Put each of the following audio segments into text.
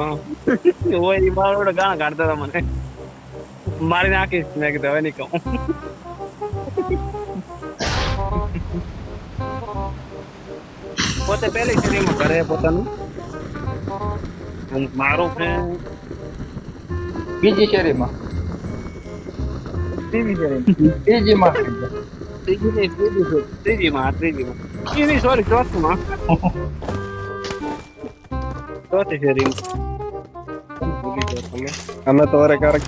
ઓય મારો ગાણા કાઢતા હતા મને. મારી નાખીશ મેં કીધું હવે નહીં કહું. પોતે પહેલી શ્રેણીમાં કરે પોતાનું. મારું ફ્રેન્ડ બીજી શેરીમાં? ત્રીજી શ્રેણી ત્રીજી માં ત્રીજી નહીં ત્રીજી ત્રીજીમાં ત્રીજીમાં. નહીં સોરી ચોથમાં. ચોથી શેરીમાં અમે તો અરે ક્યારેક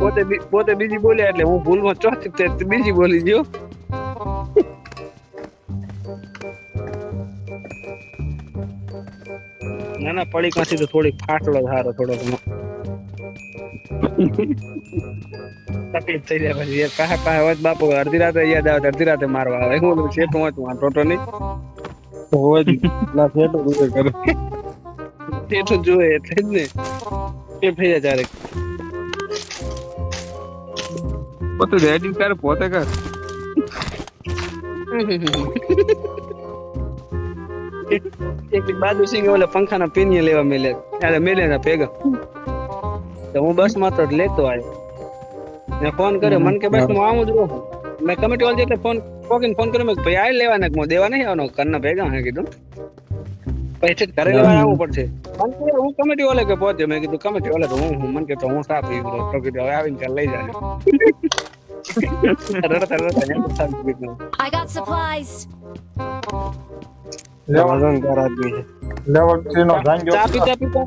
પોતે પોતે બીજી બોલ્યા એટલે હું ભૂલમાં ચોથી બીજી બોલી ગયો. ના ના પડીકાથી તો થોડીક ફાટલો સારો થોડો ઘણો તકલીફ થઈ જાય પછી. કાહે કાહે હોય તો બાપુ અડધી રાતે યાદ આવે અડધી રાતે મારવા આવે. હું બોલું શેઠું હોય તું આ નહીં હોય. ના બધું કરે શેઠું જોઈએ એટલે જ ને. એ થઈ જાય ત્યારે પોતે રેડી કર પોતે કર. એક બાજુ સિંહ ઓલે પંખાના પીનીએ લેવા મેલે. ત્યારે મેલે ના ભેગા. તો હું બસમાં તો લેતો આવ્યો મેં ફોન કર્યો. મને કે બસ હું આવું જ રહું. મેં કમિટી વાળી એટલે ફોન કોકીને ફોન કર્યો. મેં ભાઈ આ લેવાના કે દેવા નહીં આવવાનો? કરના ભેગા. હે કીધું પછી ઘરે લેવા આવવું પડશે. મને હું કમિટી ઓલે કે પહોંચ્યો મેં કીધું કમિટી ઓલે તો હું હું? મને કે તો હું સાફ થઈ ગયો તો કીધું હવે આવીને લઈ જાય રડતા રડતા. લેવલ લેવલ નો ચા પીતા પીતા?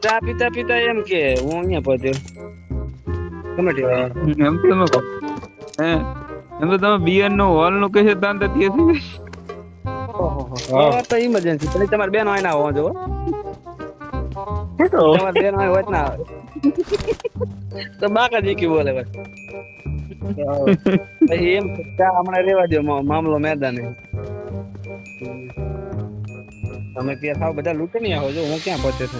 ચા- પીતા પીતા એમ કે હું અહીંયા પહોંચ્યો. કમિટી એમ તો તમે હે એમ તો તમે બિયર નો હોલનું કહેશે તાન તો હા તો ઇમરજન્સી પછી તમારે બેન હોય ના હોવા જો તમારી બેન હોય હોય ના આવે. તો બાકા જીકી બોલે પછી એમ કે હમણાં રેવા દો મામલો મેદાન. તમે ત્યાં થાવ બધા લૂંટી નહીં આવો જો હું ક્યાં પહોંચે છે.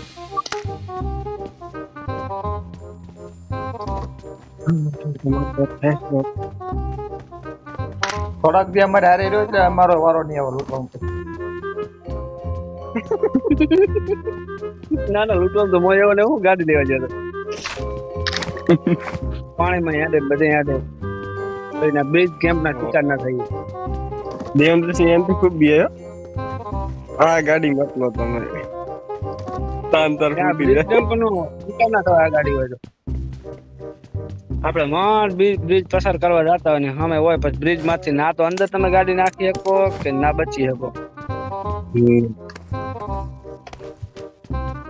થોડાક દી અમારે હારે રહ્યો એટલે અમારો વારો નહીં આવે લૂંટવાનો ના ના લૂંટવા તો મોય એવો ને હું ગાડી લેવા જતો પાણીમાં યાદે બધે યાદે એના બેઝ કેમ્પ ના શિકાર ના થઈ BMW એમથી ખૂબ બી હે. હા ગાડી મોકલો તમે તાન તરફ ત્યાં ફૂટી કેમ્પનું શિકાર ના થવા આ ગાડી હોય તો. આપણે મોટ બ્રિજ બ્રિજ પસાર કરવા જતા હોય ને અમે હોય પછી બ્રિજમાંથી ના તો અંદર તમે ગાડી નાખી શકો કે ના બચી શકો?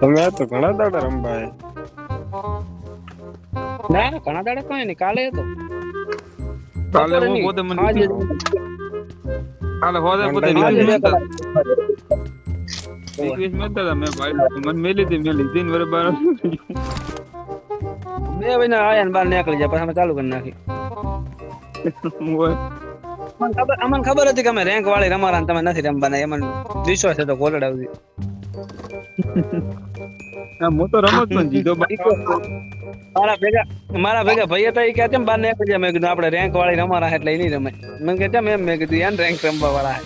તમે તો ઘણા દાડા રમવા ના ના ઘણા દાડા કઈ નહીં કાલે હતો. કાલે હું પોતે મને કાલે હોદે પોતે હતા મેં ભાઈ મને મેલી હતી મેલી લીધી ને મહિના આયા ને બહાર નીકળી જાય પછી અમે ચાલુ કરી નાખી અમને ખબર હતી કે અમે રેન્ક વાળી રમારા તમે નથી રમવાના એમાં કોલડ આવતી હું તો રમત પણ જીતો મારા ભેગા મારા ભેગા ભાઈ હતા એ કે બાર નીકળી જાય મેં કીધું આપણે રેન્ક વાળી રમારા એટલે એ નહીં રમે. મને કે કેમ એમ મેં કીધું યાર રેન્ક રમવા વાળા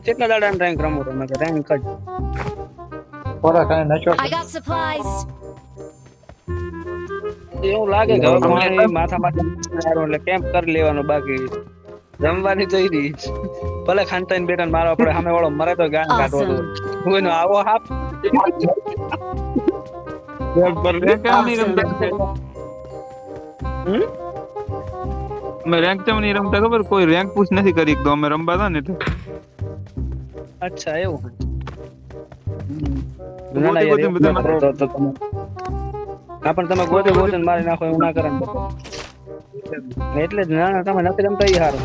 કેટલા દાડા રેન્ક રમું રેન્ક જ. થોડા કાંઈ નશો. I got supplies. એવું લાગે કે હવે પાણી માથા માથે એટલે કેમ્પ કરી લેવાનું બાકી? રમવાની તો ઈ રહી ભલે બેટા ને મારવા પડે સામે વાળો મરે તો ગાન કાઢવો તો. હું એનો આવો હાફ. રેન્ક નહીં રમતા હમ? અમે રેન્ક કેમ નહીં રમતા ખબર? કોઈ રેન્ક પુશ નથી કરી તો અમે રમવા હતા ને એટલે. અચ્છા એવું. ના, ના, યાર, બધા તો તમે હા પણ તમે ગોતે ગોતે ને મારી નાખો એવું ના કરે એટલે જ ના તમે નથી રમતા ઈ હારું.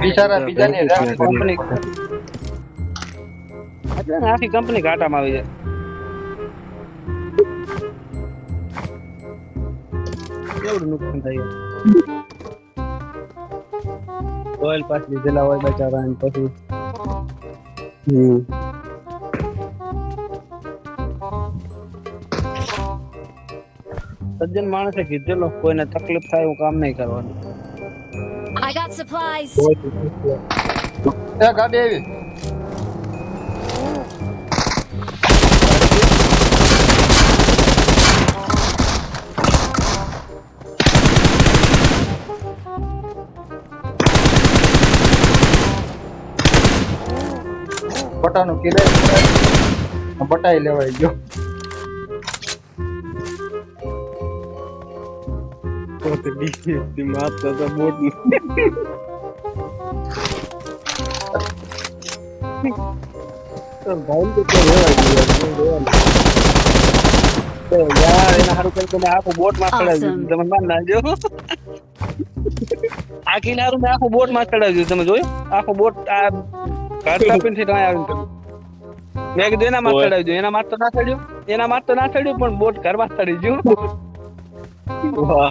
બિચારા બીજાની કંપની એટલે આખી કંપની ઘાટામાં આવી જાય. કેવડું નુકસાન થાય ઓઇલ પાસ લીધેલા હોય બચારા પછી. હમ. સજ્જન માણસે કીધેલો કોઈને તકલીફ થાય એવું કામ નહીં કરવાનું. I got supplies. એ ગાડી આવી. બટાનું કિલે બટાઈ લેવાય ગયો. ભાઈ તો તો રેવા ગયો તો યાર એના હારું કઈ તમે આખું બોટમાં ચડાવી તમે માન નાખજો આખી હારું મેં આખું બોટમાં ચડાવી દીધું તમે જોયું આખું બોટ આ ઘર કાપીને થી ત્યાં આવીને મેં કીધું એના માં ઓય. ચડાવી દો એના માં તો ના ચડ્યું એના માં તો ના ચડ્યું પણ બોટ ઘરમાં ચડી ગયું વાહ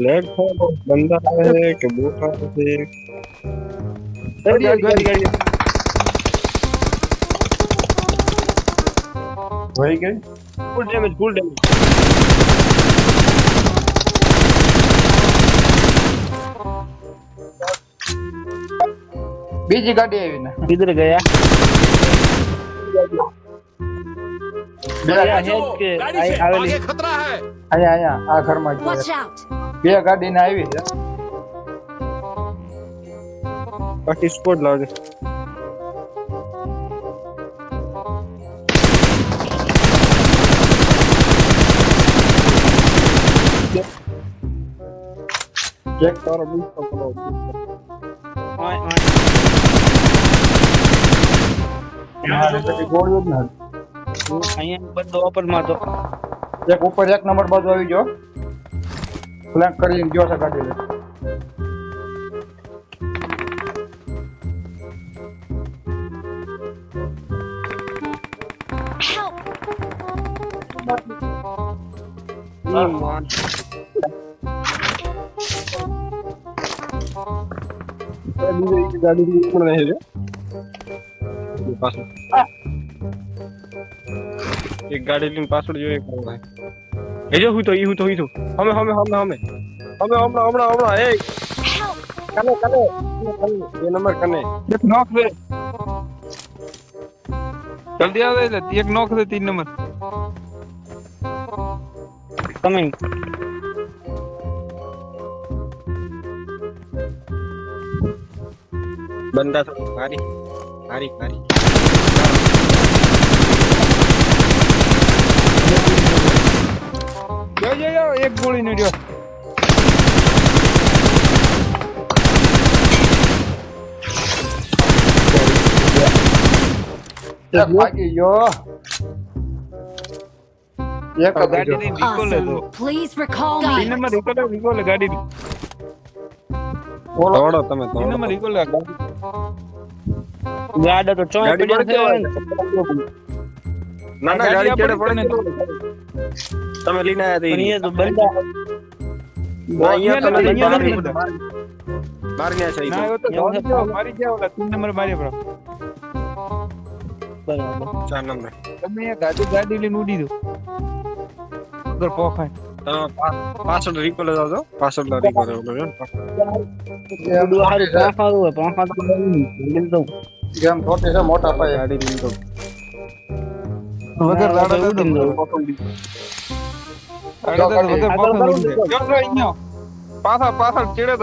લેટ થાય બંદા આવે કે બોટ આવે છે गाड़ी गाड़ी गाड़ी વહી ગઈ ફૂલ ડેમેજ ફૂલ ડેમેજ બીજી ગાડી આવી ને किधर गया બે गया है कि आई आवेली અહીંયા અહીંયા આ ઘરમાં જ Watch છે. બે ગાડી ને આવી છે બાકી સ્પોર્ટ લાગે ચેક કરો બીજ પકડો આય આય ગોળ્યો જ ના અહીંયા બધો ઓપન માં તો એક ઉપર એક નંબર બાજુ આવી ગયો ફ્લેંક કરીને ગયો છે ગાડી લે. ગાડી પણ રહે છે. પાછળ એક ગાડી લઈને પાછળ જોઈએ. એ જો હું તો ઈ હું તો ઈ તો હમે હમે હમે હમે હમે હમણાં હમણાં હમણાં એ કને કને એ નંબર કને એક નોક દે જલ્દી આવે એટલે એક નોક દે તીન નંબર કમિંગ બંદા તો મારી મારી મારી જો જો જો એક ગોળી નડ્યો ભાગી ગયો. એક ગાડી રિકોલ હતો Awesome. Please recall number recall recall ગાડી. દોડો તમે દોડો નંબર રિકોલ ગાડી. ગાડા તો ચોય પડ્યા છે. ના ના ગાડી ચડે પડે તમે લઈને આયા તા તો બંદા ના, અહીંયા તમે અહીંયા બહાર બહાર ગયા છે ના તો. તો એવું છે. મારી ગયા ઓલા તીન નંબર મારી બરો બરાબર. ચાર નંબર તમે ગાડી ગાડી લઈને ઉડી દો. અગર પોખાય. પાછળ આવજો પાછળ. છે મોટા પાયે. ગાડી વગર તો દઉં. તો. પાછળ ચેડે આ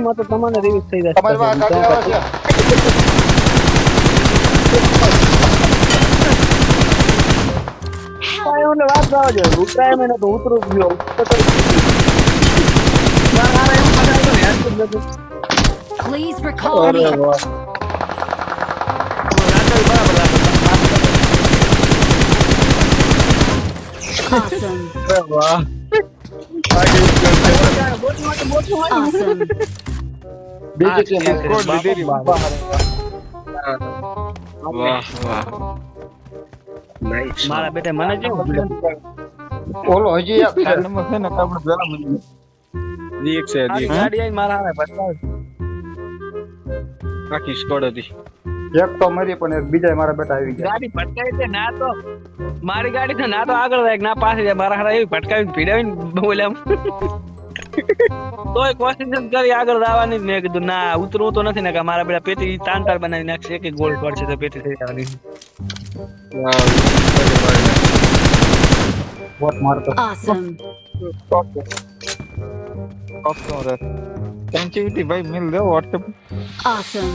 માં તમને થઈ જશે. તમારી પાસે ગાડી આવે છે. વાત ઉતરું ગયો. Please recall me. વાહ રાત્રે બરાબર રાત્રે. Awesome. વાહ Awesome. મારા બેટા મને જો ઓલો હજી એક છે નંબર છે ને આપણે પેલા મળી ગયા. છે જી ગાડી આવી મારા હારે પછાડ આખી સ્કોડ હતી એક તો મરી પણ એક બીજા મારા બેટા આવી ગયા ગાડી ભટકાઈ છે ના તો મારી ગાડી છે ના તો આગળ જાય ના પાછળ જાય મારા હારા એવી ભટકાવીને ભીડાવીને બોલે આમ તોય કોશિશ કરી આગળ જવાની મેં કીધું ના ઉતરવું તો નથી ને કે મારા બેટા પેટી તાંતાર બનાવી નાખશે એક ગોળ પડશે તો પેટી થઈ જવાની વોટ મારતો Awesome. ઓકે ઓકે રે સેન્સિટિવિટી ભાઈ મિલ દો WhatsApp Awesome.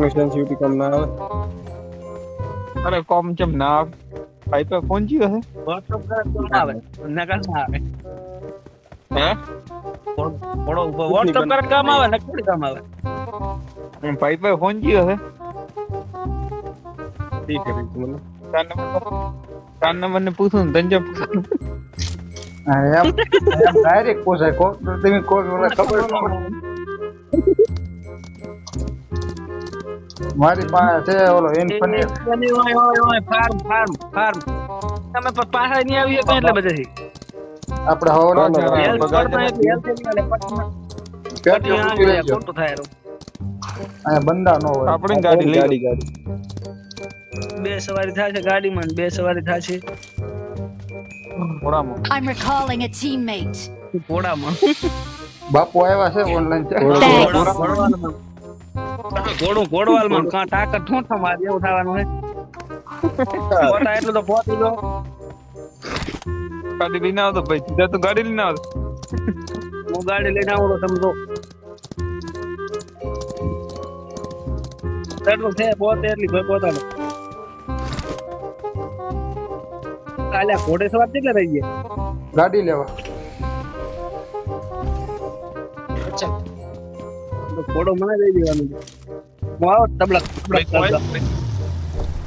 મિશન ડ્યુટી કમ ના આવે? અરે કોમ ચમ ના આવે? ભાઈ તો ફોન જીયો હે વોટ્સઅપ કરે તો ના આવે. નકર ના આવે. હે? થોડો વોટ્સઅપ કરે કામ આવે નકર કામ આવે. ભાઈ ભાઈ ફોન જીયો હે ઠીક હે મને ચાર નંબર ચાર નંબર ને પૂછું ને તંજમ એમ ડાયરેક્ટ પૂછાય કોક તમે કોક ખબર મારી પાસે છે ઓલો ઇન્ફિનિટ ઓય ઓય ઓય ફાર્મ ફાર્મ ફાર્મ. તમે પાછા નહીં આવી શકો એટલે બધેથી. આપણે હવલો બંદા નો હોય. આપણી ગાડી ગાડી ગાડી. બે સવારી થશે ગાડીમાં બે સવારી થશે પોડામાં I'm recalling a teammate. પોડામાં બાપુ આવ્યા છે ઓનલાઈન છે ઘોડું ઘોડવાલમાં કા તાકત શું તમારે? એવું થવાનું હે? ફોટા એટલું તો પહોંચી દો ગાડી લઈને આવતો ભાઈ સીધા તો ગાડી લઈને આવતો. હું ગાડી લઈને આવું તો સમજો. એટલું છે પોતે એટલી ભાઈ પોતાને. કાલે ઘોડે સવાર કેટલા રહી ગયા? ગાડી લેવા. ફોટો મને દઈ દેવાનું. છે હું આવો તબલા તબલા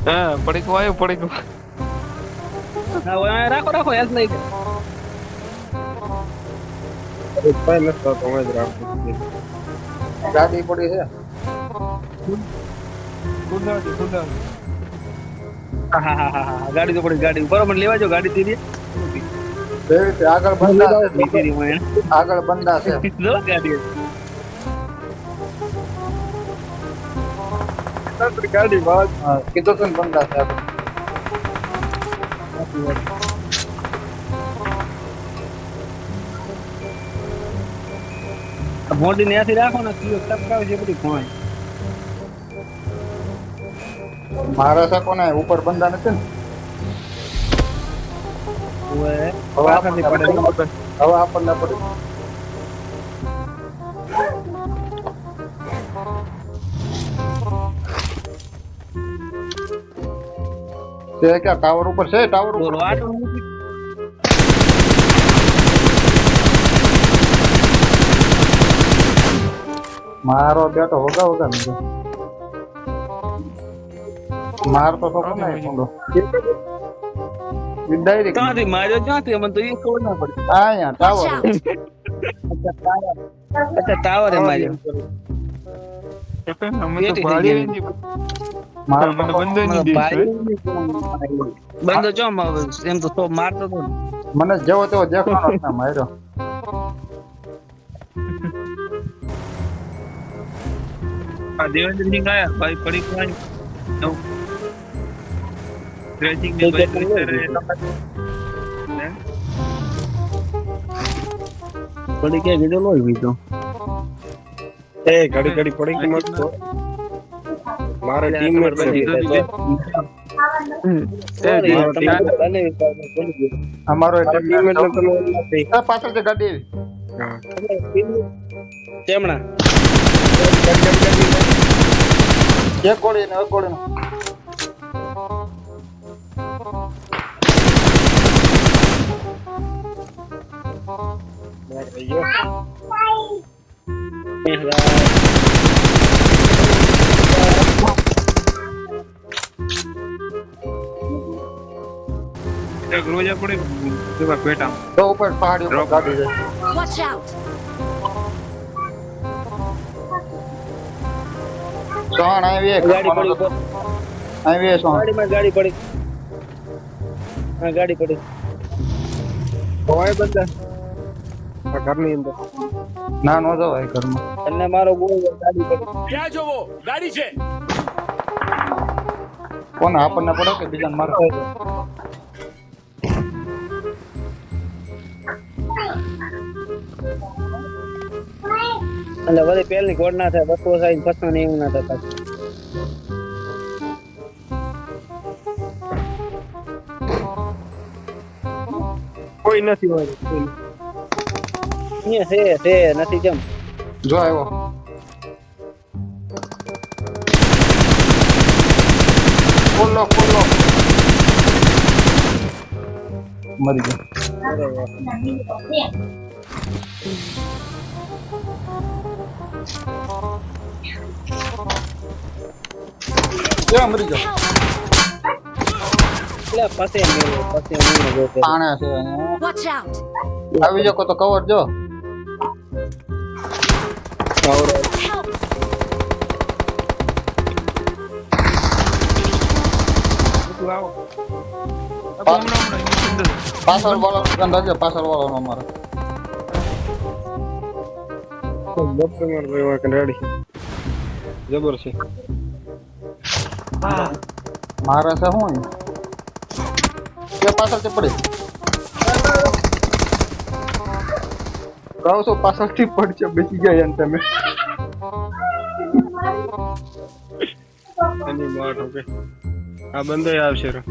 હા પડીકો આવ્યો પડીકો હા રાખો રાખો હેલ્પ લઈ જાય ગાડી પડી છે. ગાડી તો પડી ગાડી. બરોબર લેવા જો ગાડી તીરી આગળ બંધા આગળ બંધા છે ગાડી. ગાડી ગાડી હા, કીધું તું આગળ. મોટી ને ત્યાંથી રાખો ને કીઓ ટપકાવે છે બધી કોઈ મારા સકો ને ઉપર બંદા નથી ને હવે આપણને પડે હવે આપણને પડી Saya kayak tower rumah saya tower rumah. Bolu ada. Maro hoga. Mar tuh sok nih pondo. Indah ini. Kau di mana aja tuh kau nih? Ah tower. Kita tower yang mana? Siapa yang namanya? Kita tower yang? મને જેવો તેવો દેખાણો માર્યો. દેવેન્દ્રસિંહ આયા? ભાઈ પડી પાણી નવ. ને ભાઈ કરી પડી કે ગીધો એ ઘડી ઘડી પડી કે મસ્ત. મારો ટીમ મેટ બધી છે અમારો ટીમ મેટ તમે પાછળ છે ગાડી. તેમણા. એક ગોળી ને એક ગોળી એક રોજા પડે એવા પેટા તો ઉપર પહાડી ઉપર ગાડી જાય Watch out! સોહણ આવી એક ગાડી પડી આવી સોહણ ગાડીમાં ગાડી પડી. હા ગાડી પડી. હોય બધા. આ ઘરની અંદર. ના નો જવાય ઘરમાં. અને મારો ગોળ ગાડી પડી. કોને આપણને પડે કે બીજાને મારે? એટલે વળી પેલની ગોળ ના થાય બસો સાઈઝ પસંદ ને એવું ના થાય કોઈ નથી હોય. અહીંયા છે છે નથી જેમ જો આવ્યો. ખોલો ખોલો. મરી ગયો. ક્યાં મરી ગયો એટલે પાસે મેળવો પાસે મેળવો ગોતે. પાણે છે અહીંયા. Watch out! આવી શકો તો કવર જો Help! બધું આવો હમણાં હમણાં એની અંદર. પાછળ વાળો ધ્યાન રાખજો પાછળ વાળો અમારે ડોક્ટર માર ભાઈ હોય કે રેડી જબર છે મારે છે શું કે પાછળથી કહો છો પાછળથી પડશે બેસી ગયા એમ તમે. એની માઠ ઓકે આ બંધ આવશે રો.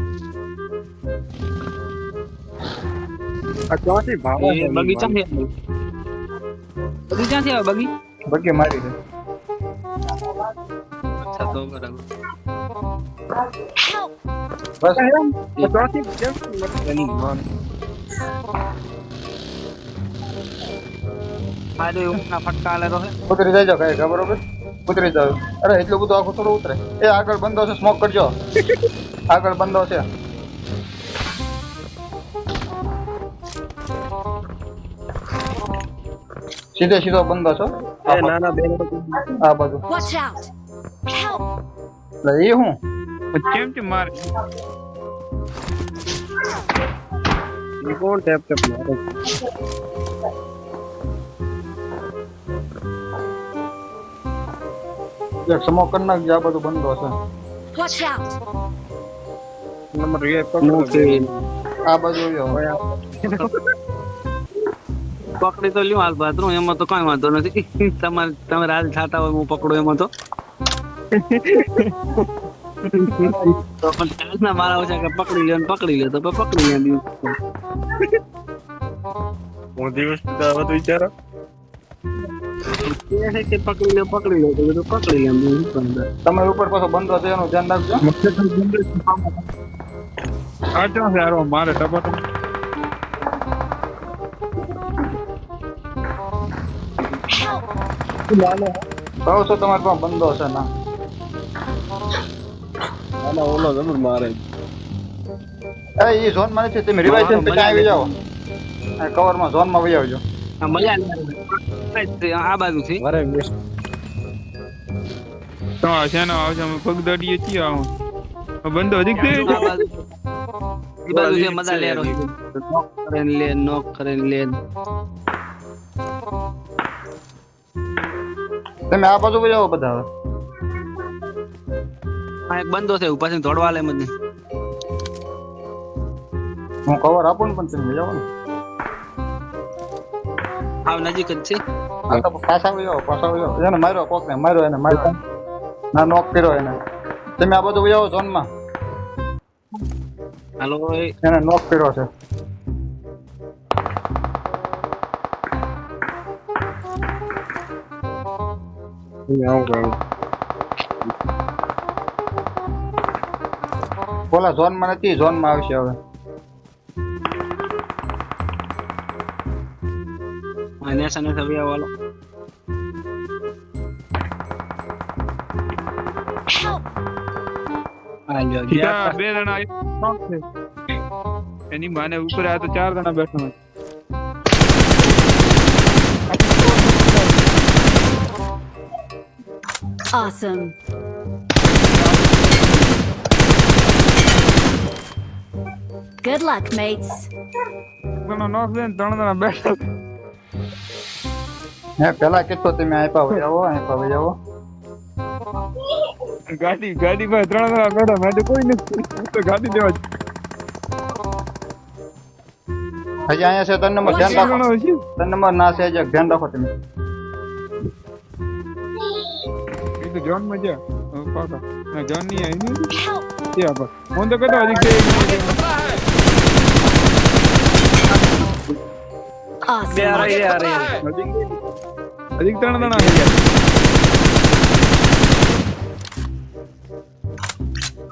આ ક્યાંથી ભાવ એ બગીચાથી આવે. બગીચાથી બગી? બગી મારી દે અચ્છા તો બરાબર! બસ. ઉતરી જાય કઈ ખબર ઉતરી જાવ અરે એટલું બધું આખું થોડું ઉતરે એ આગળ બંધો છે સ્મોક કરજો આગળ બંધો છે સીધે સીધો બંધો છો આ બાજુ એ હું કેમ કેમ માર કોણ ટેપ ટેપ મારે એક સ્મોક કરી નાખજો આ બધું બંધ હશે વોચ આઉટ નંબર એ મૂકી. આ બાજુ આવ્યો પકડી તો લ્યો હાલ બાથરૂમ એમાં તો કઈ વાંધો નથી. તમારે તમે રાજ થાતા હોય હું પકડું એમાં તો. તો પણ ચાલના મારા ઓછા કે પકડી લ્યો પકડી લ્યો તો પકડી લ્યો બીજું કોણ દિવસ તો હવે તો વિચારો. કે છે કે પકડી લ્યો પકડી લ્યો તો બધું પકડી લ્યો બીજું તમે ઉપર પાછો બંધો છે એનું ધ્યાન રાખજો. આ ક્યાં છે હારો મારે ટપક Help! છો? છું તમારે પાસે બંધો છે ના? ઓલો જબર મારે. એ ઈ ઝોન મારે છે તમે રિવાઇઝ થઈને પછી આવી જાઓ. કવરમાં ઝોનમાં વહી આવજો. આ મજા આવે. આ બાજુ થી વરે વેસ્ટ તો આ શેનો આવશે અમે પગ દડીએ છીએ આવું. બંધો હજી તે આ બાજુ એ બાજુ છે મજા લેરો. નોક કરીને લે નોક કરીને લે. તમે આ બાજુ વહી આવો બધા હવે. આ બંધો છે ઉપાસી તોડવા લે મને. હું કવર આપું પણ તમે જાવ ને આવ નજીક જ છે. આ તો પાછા વયો પાછા વયો. એને માર્યો કોક ને માર્યો એને માર્યો. ના નોક કર્યો એને. તમે આ બધું વયો ઝોનમાં હાલો એને નોક કર્યો છે. Yeah, I'm going. ઓલા ઝોનમાં નથી ઝોનમાં આવશે હવે આ નેસા નેસા વ્યા વાલો Help! આ લ્યો સીધા ગયા બે જણા એની માને ઉપર આ તો ચાર જણા બેઠા Awesome. Good luck, mates. ને ત્રણ જણા બેઠા. હે પેલા કેટલો તમે આપ્યા હોય આવો આપ્યા હોય આવો. ગાડી ગાડી માં ત્રણ જણા બેઠા મેં તો કોઈ નથી. તો ગાડી દેવા જ. હજી અહીંયા છે ત્રણ નંબર ધ્યાન રાખો. ત્રણ નંબર ના છે જે ધ્યાન રાખો તમે. એ તો જોન મજા પાકા ના જોન નહીં આવી નહીં! તે આપા હું તો કહેતો હજી કે બે આ રહી આ રહી હજી ત્રણ જણા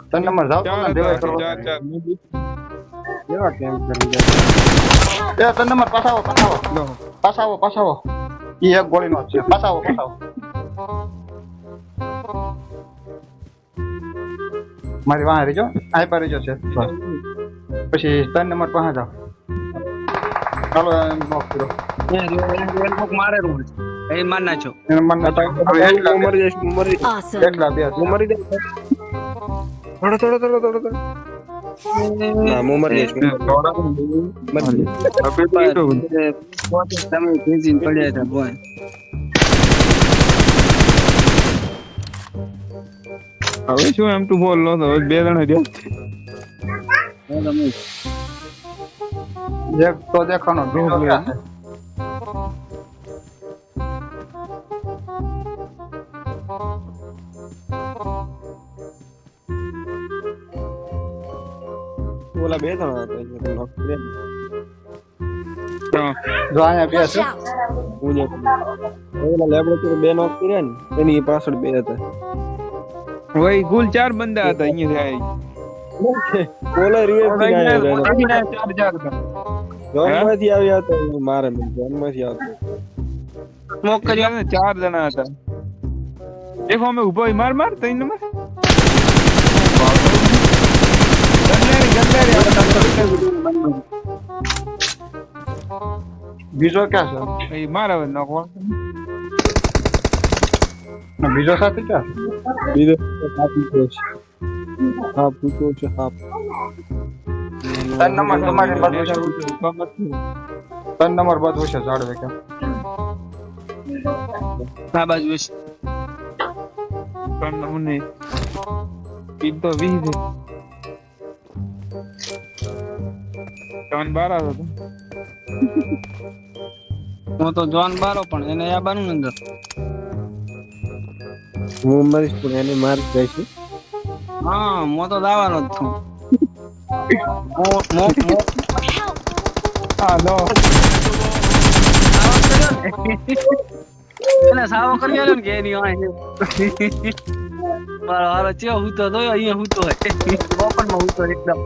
ત્રણ નંબર જાઓ ચાર તમને દેવાય કરો ચાર ચાર કેવા કેમ કરી દે એ ત્રણ નંબર પાછા આવો પાછા આવો લો પાછા આવો પાછા આવો ઈ એક ગોળીનો જ છે પાસાવો પાસાવો મારી વાહ રેજો આ પર રેજો છે બસ. પછી ત્રણ નંબર પાસે જાઓ ચાલો એમ નોક કરો. કોક મારેલું એ માર નાખ્યો એને મન ના થાય. હવે મરી જઈશ મરી Awesome. બે મરી જઈશ થોડો થોડો થોડો થોડો થોડો. ના હું મરી જઈશ. તમે ભીંજીને પડ્યા હતા બોય હવે શું એમ તું બોલ લો તો બે જણા રહ્યા તો દેખાનો બીજો લે. ઓલા બે જણા હતા. જો અહીંયા બે છે. હું ઓલા લેબોરેટરી બે knock કર્યા ને એની પાછળ બે હતા. વહી કુલ ચાર બંદા હતા અહીંયા ઓલા ચાર ચાર હતા. જોન આવ્યા હતા મારે મને જોનમાંથી આવતો. સ્મોક કરી અમે ચાર જણા હતા. દેખો અમે ઊભો માર માર ત્રણ નંબર ગંદારી ગંદારી બીજો ક્યાં છે? એ માર હવે નાખવા બીજો સાથે ક્યાં બીજો છે. હા મૂક્યો છે હાફ ત્રણ નંબર તમારી બાજુ છે ત્રણ નંબર બાજુ છે જાડવે કેમ આ બાજુ છે ત્રણ નંબર ને ઈ તો વીસ છે. ત્રણ બાર હતો હું તો જોન બારો પણ એને આબાનું અંદર હું મરીશ પણ એને મારી જઈશ હા હું તો દાવાનો જ છું. મો- મો- મો- Ah, no. લો એને સાવો કરી આલ્યો ને કે એની વાંહે. મારો હારો ચેવો હૂતો તો અહીંયા હૂતો હોય ઓપનમાં હૂતો એકદમ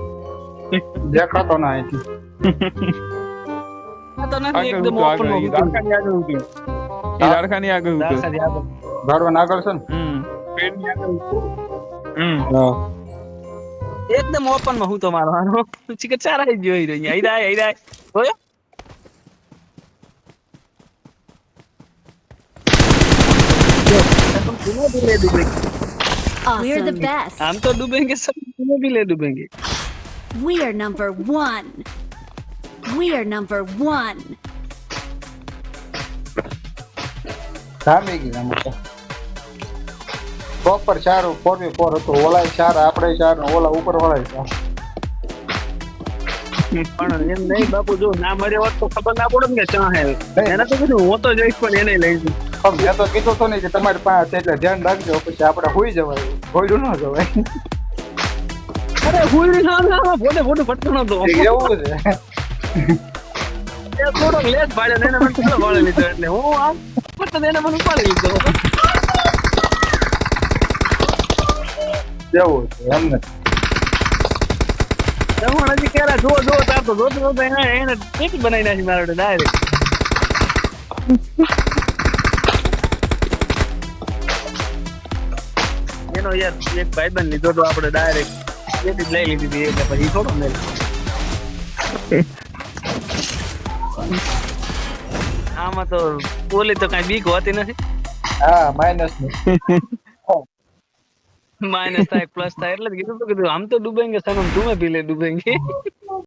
દેખાતો ના અહીંથી તો નથી આગળ એકદમ ઊભો, આગળ. છે ને હમ પેડની આગળ ઊભો. હમ હા એકદમ ઓપનમાં હૂતો મારો હારો ચીકર ચારાઈ ગયો ઈ રહ્યો. ઈરા આય, ઈરા આય. જોયો? तुम धीमे धीमे डूबेंगे We're the best. हम तो डूबेंगे सब धीमे धीमे डूबेंगे We are number one. We are number one. જામી ગઈ આમ તો પ્રોપર ચાર ફોર બી ફોર હતું. ઓલા ચાર આપણે ચાર ને ઓલા ઉપર વાળા ચાર. પણ એમ નહીં બાપુ જો ના મળ્યો હોત તો ખબર ના પડે ને કે ચા હે એને તો કીધું હું તો જઈશ પણ એને લઈ જઈશ. પણ મેં તો કીધું તો નહીં કે તમારી પાસે એટલે ધ્યાન રાખજો પછી આપણે હોઈ જવાય. હોયડું ન જવાય. અરે હુઈ ના ના બોલે ફટકણો તો. એવું છે. એ થોડોક લેટ ભાડે એને મને ભાડે લીધો એટલે હું આમ ફટ એને મને ઉપાડી લીધો. કેવું છે એમને હજી તાર તો જોતો જોતો એને એને પેટી બનાવી નાખી મારા ડાયરેક્ટ એનો યાર એક ભાઈબંધ લીધો તો આપણે ડાયરેક્ટ પેટી જ લઈ લીધી હતી એટલે પછી થોડો મેલ આમાં તો બોલી તો કઈ બીક હોતી નથી. હા માઇનસની. માઇનસ થાય, પ્લસ થાય એટલે જ કીધું કીધું આમ તો ડૂબેંગે સનમ તુમે ભી લે ડૂબેંગે